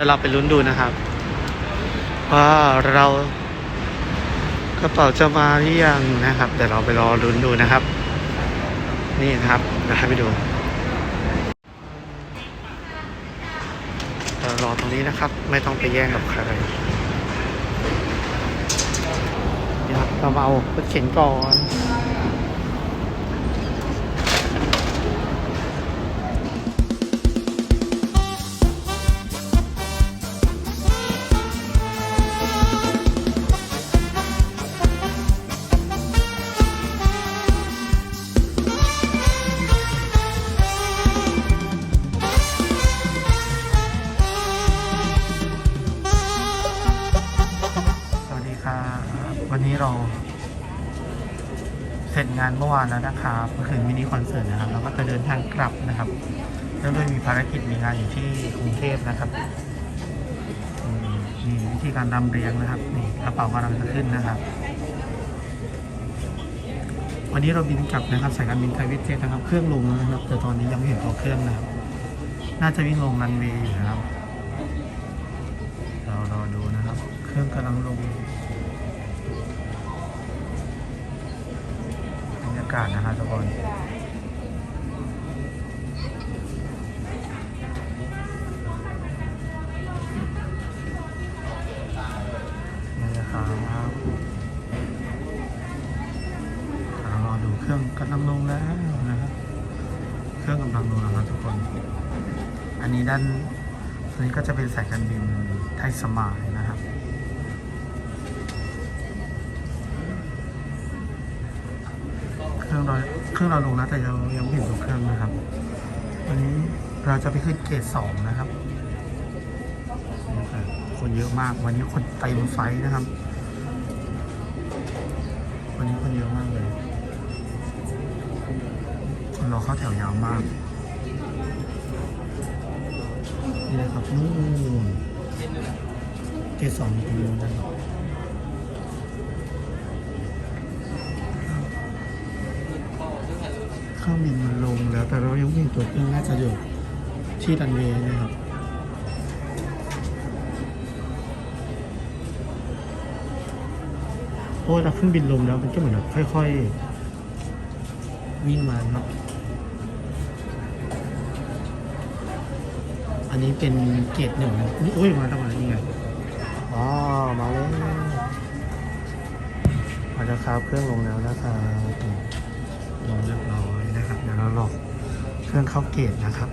ยวเราไปลุ้นดูนะครับว่าเรากระเป๋าจะมาหรือยังนะครับเดี๋ยวเราไปรอลุ้นดูนะครับ นี่นะครับเดี๋ยวให้ไปดูเรารอตรงนี้นะครับ ไม่ต้องไปแย่งกับใครนี่ครับเรามาเอารถเข็นก่อน วันนี้เราเสร็จงานเมื่อวานแล้วนะครับก็คือมินิคอนเสิร์ตนะครับ เราก็จะเดินทางกลับนะครับเนื่องด้วยมีภารกิจมีงานอยู่ที่กรุงเทพนะครับมนี่วิธีการนำเรียงนะครับนี่กระเป๋ากำลังจะขึ้นนะครับ วันนี้เราบินกลับนะครับสายการบินไทยเวสเจ็ตนะครับเครื่องลงแล้วนะครับ แต่ตอนนี้ยังไม่เห็นตัวเครื่องนะครับ น่าจะวิ่งลงรันเวย์อยู่นะครับเรารอดูนะครับ เครื่องกำลังลง บรรยากาศนะครับทุกคนนี่นะครับรอดูเครื่องกำลังลงแล้วนะครับเครื่องกำลังลงแล้วครับทุกคน อันนี้ด้านตัวนี้ก็จะเป็นสายการบินไทยสมาย เครื่องเราเครื่องเราลงแล้วแต่ยังยังไม่เห็นตัวเครื่องนะครับวันนี้เราจะไปขึ้นเกตสองนะครับ คนเยอะมาก วันนี้คนเต็มไฟนะครับ วันนี้คนเยอะมากเลย คนรอเข้าแถวยาวมาก นี่นะครับนู่นเกตสองตรงนู้นนะครับ เครื่องบินมันลงแล้ว แต่เรายังไม่เห็นตัวเครื่องน่าจะอยู่ที่รันเวย์นะครับโอ้ยเราเครื่องบินลงแล้วมันก็เหมือนแบบค่อยๆ วิ่งมาเนาะอันนี้เป็นเกรดหนึ่งนะนี่โอ้ยมาตั้งมานี่ไงอ๋อมาแล้วมาแล้วครับเครื่องลงแล้วนะครับ เครื่องเข้าเกรดนะครับ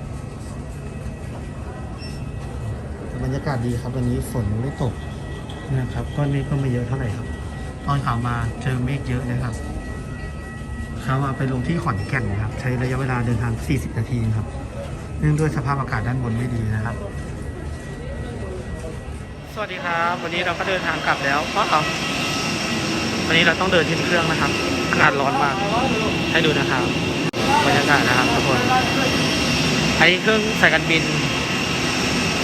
แต่บรรยากาศดีครับวันนี้ฝนไม่ตกนะครับก้อนเมฆก็ไม่เยอะเท่าไหร่ครับ ตอนขามาเจอเมฆเยอะนะครับขามาไปลงที่ขอนแก่นนะครับ ใช้ระยะเวลาเดินทาง 40 นาทีครับ เนื่องด้วยสภาพอากาศด้านบนไม่ดีนะครับ สวัสดีครับ วันนี้เราก็เดินทางกลับแล้วว้าววันนี้เราต้องเดินขึ้นเครื่องนะครับอากาศร้อนมากให้ดูนะครับ บรรยากาศนะครับทุกคนอันนี้เครื่องสายการบิน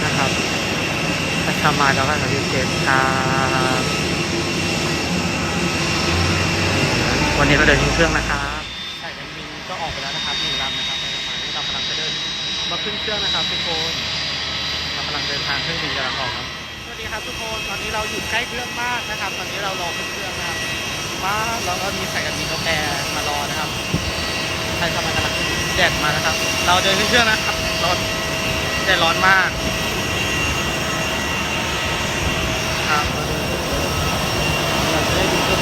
นะครับประชามาแล้วก็สายการบินเจ็ตครับวันนี้เราเดินขึ้นเครื่องนะครับสายการบินก็ออกไปแล้วนะครับหนึ่งลำนะครับในประมาณนี้เรากำลังจะเดินมาขึ้นเครื่องนะครับทุกคนเรากำลังเดินทางเครื่องบินกำลังออกครับสวัสดีครับทุกคนตอนนี้เราอยู่ใกล้เครื่องมากนะครับ ตอนนี้เรารอขึ้นเครื่องนะครับว่าเราก็มีสายการบินกาแฟมารอนะครับ ใครเข้ามากำลังแดดมานะครับ เราเดินขึ้นเครื่องนะครับร้อนแดดร้อนมากครับเราจะได้ดูเครื่อง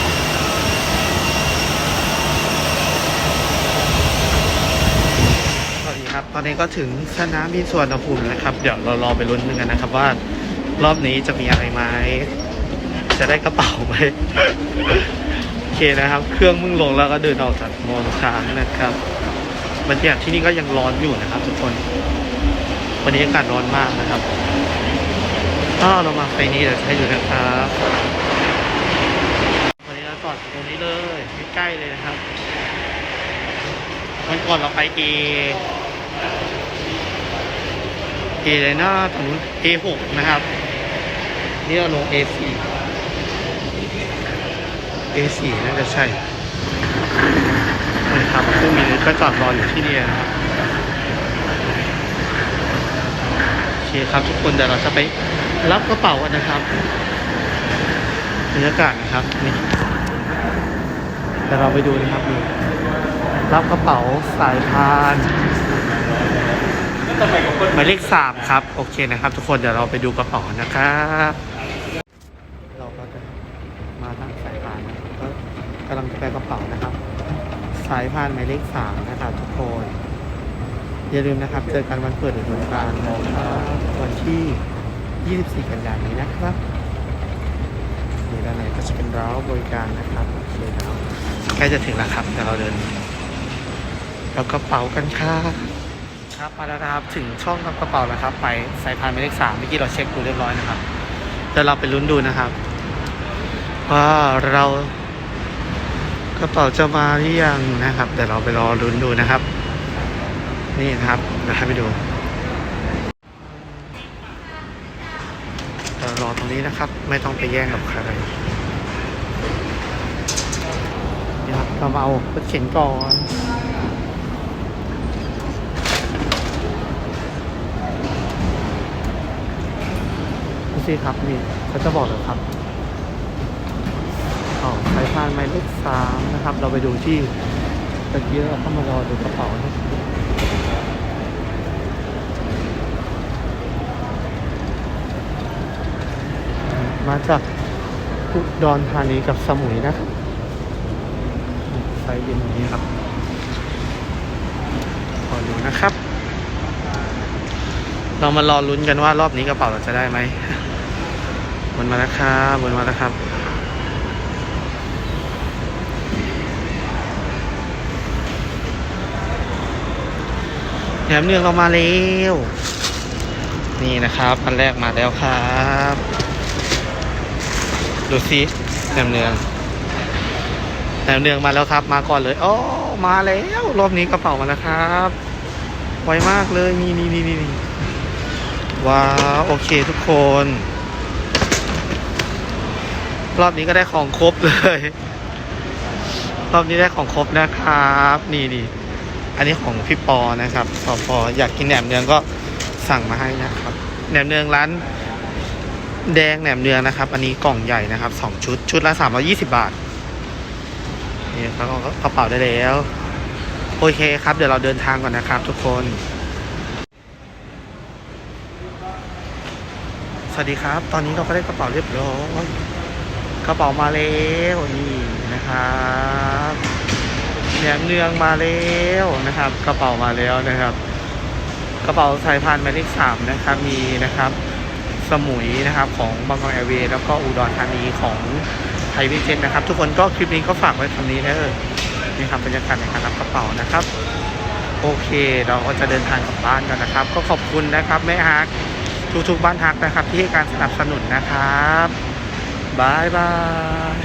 สวัสดีครับตอนนี้ก็ถึงสนามบินสุวรรณภูมินะครับ เดี๋ยวเรารอไปลุ้นกันนะครับว่ารอบนี้จะมีอะไรไหมจะได้กระเป๋าไหมโอเคนะครับ เครื่องมึงลงแล้วก็เดินออกจากมองช้างนะครับ บรรยากาศที่นี่ก็ยังร้อนอยู่นะครับ ทุกคน วันนี้อากาศร้อนมากนะครับก็เรามาไฟนี้เดี๋ยวให้ดูนะครับวันนี้เราจอดอยู่ตรงนี้เลยใกล้ๆเลยนะครับวันก่อนเราไปเอเอเลยนะถึง A6 นะครับนี่เราลง A4 A4 น่าจะใช่ นะครับเครื่องบินก็จอดรออยู่ที่นี่นะครับโอเคครับทุกคนเดี๋ยวเราจะไปรับกระเป๋ากันนะครับบรรยากาศนะครับนี่เดี๋ยวเราไปดูนะครับนี่รับกระเป๋าสายพานหมายเลขสามครับโอเคนะครับ ทุกคนเดี๋ยวเราไปดูกระเป๋านะครับเราก็จะมาทางสายพานก็กำลังจะไปกระเป๋านะครับายพานหมายเลขสามนะครับทุกคน อย่าลืมนะครับ เจอกันวันเปิดฤดูกาลนะครับวันที่ 24 กันยายนนี้นะครับนี่ด้านในก็จะเป็นร้าวบริการนะครับโอเคครับใกล้จะถึงแล้วครับเดี๋ยวเราเดินเรากระเป๋ากันครับครับมาแล้วนะครับถึงช่องรับกระเป๋าแล้วครับ ไปสายพานหมายเลขสามเมื่อกี้เราเช็คดูเรียบร้อยนะครับเดี๋ยวเราไปลุ้นดูนะครับ ว่าเรา กระเป๋าจะมาหรือยังนะครับเดี๋ยวเราไปรอลุ้นดูนะครับ นี่นะครับเดี๋ยวให้ไปดูเดี๋ยวรอตรงนี้นะครับ ไม่ต้องไปแย่งกับใครนี่ครับเรามาเอารถเข็นก่อนดูสิครับนี่เขาจะบอกเลยครับ อ๋อสายพานหมายเลขสามนะครับ เราไปดูที่ตะกี้เราเข้ามารอดูกระเป๋านะครมาจากอุดรธานีกับสมุยนะครับไฟเย็นอย่างนี้ครับ ขอดูนะครับ เรามารอลุ้นกันว่ารอบนี้กระเป๋าเราจะได้ไหมบนมาแล้วครับบนมาแล้วครับ แหนมเนืองเรามาแล้วนี่นะครับอันแรกมาแล้วครับ ดูซิแหนมเนืองแหนมเนืองมาแล้วครับ มาก่อนเลยโอ้มาแล้วรอบนี้กระเป๋ามาแล้วครับ ไวมากเลยนี่นี่นี่นี่ว้าวโอเคทุกคน รอบนี้ก็ได้ของครบเลย รอบนี้ได้ของครบนะครับ นี่นี่ อันนี้ของพี่ปอนะครับปอปออยากกินแหนมเนืองก็สั่งมาให้นะครับ แหนมเนืองร้าน แดงแหนมเนืองนะครับ อันนี้กล่องใหญ่นะครับสองชุดชุดละสามร้อยี่สิบาทนี่ครับก็กระเป๋าได้แล้ว โอเคครับเดี๋ยวเราเดินทางก่อนนะครับ ทุกคน สวัสดีครับ ตอนนี้เราก็ได้กระเป๋าเรียบร้อยกระเป๋ามาแล้วนี่นะครับ แหนมเนืองมาแล้วนะครับ กระเป๋ามาแล้วนะครับ กระเป๋าสายพานหมายเลขสามนะครับมีนะครับ สมุยนะครับของบางกอกแอร์เวย์แล้วก็อุดรธานีของไทยวิเจนนะครับ ทุกคนก็คลิปนี้ก็ฝากไว้คำนี้นะเออนี่ครับบรรยากาศในการรับกระเป๋านะครับโอเค เราก็จะเดินทางกลับบ้านกันนะครับ ก็ขอบคุณนะครับแม่ฮักทุกๆบ้านฮักนะครับ ที่ให้การสนับสนุนนะครับบายบาย